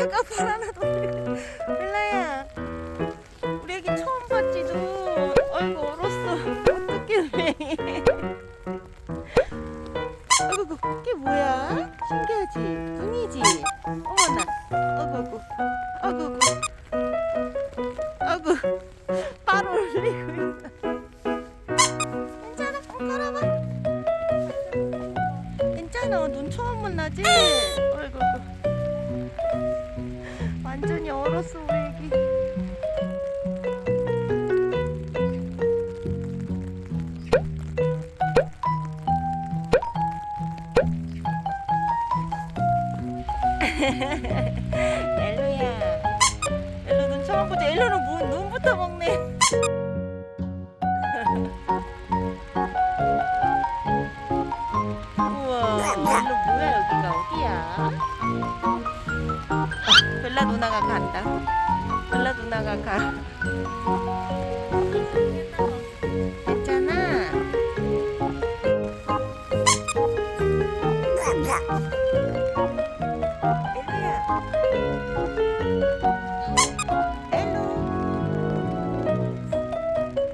잠깐만 하나 더. 벨라야, 우리 애기 처음 봤지도. 아이고 얼었어. 어떡해. 아이고 그, 그게 뭐야? 신기하지? 눈이지? 어머나. 아이고 아이고. 아이고 아이고. 발 올리고 있어. 괜찮아? 어, 걸어봐. 괜찮아. 눈 처음 만나지? 완전히 얼었어 우리 애기. 엘로야. 엘로 눈 처음 보자. 엘로는 문, 눈부터 먹네. 벨라 누나가 간다. 벨라 누나가 가. 괜찮아. 엘로야. 엘로.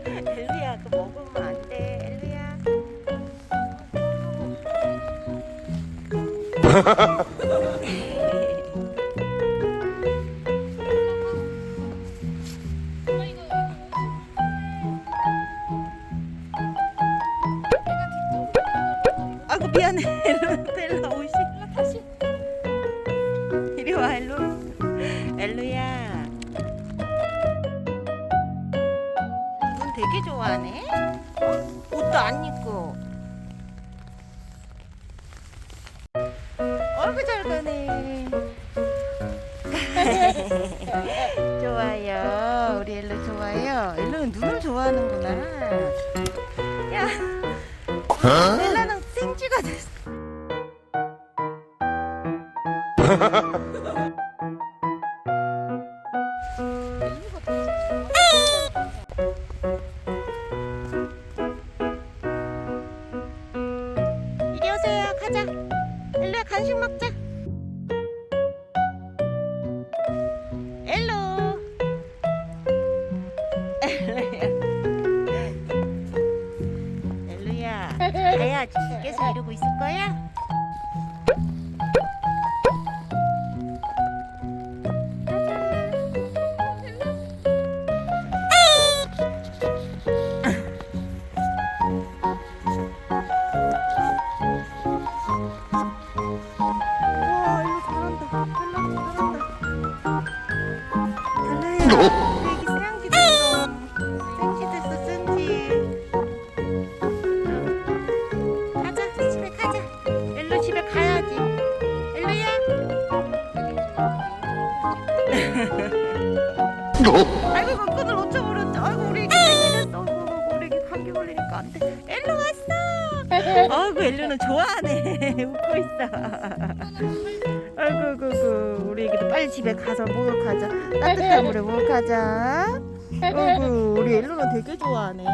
엘루야, 그거 먹으면 안 돼. 엘루야. 미안해. 엘루, 벨라 옷이. 다시. 이리 와, 엘루. 엘루야. 눈 되게 좋아하네. 어? 옷도 안 입고. 얼굴 잘 가네. 좋아요. 우리 엘루 좋아요. 엘루는 눈을 좋아하는구나. 야, 생쥐 가 됐어. 이리 오세요. 가자. 엘루야 간식 먹자. 가야지. 계속 이러고 있을 거야? 아이고 그 끈을 놓쳐버렸죠 아이고 우리 생일했어 아이고 우리 애기 감기 걸리니까 안 돼. 엘로 왔어! 아이고 엘로는 좋아하네. 웃고 있어. 아이고 아이고 우리 애기도 빨리 집에 가서 목욕하자. 따뜻한 물에 목욕하자. 아이고 우리 엘로는 되게 좋아하네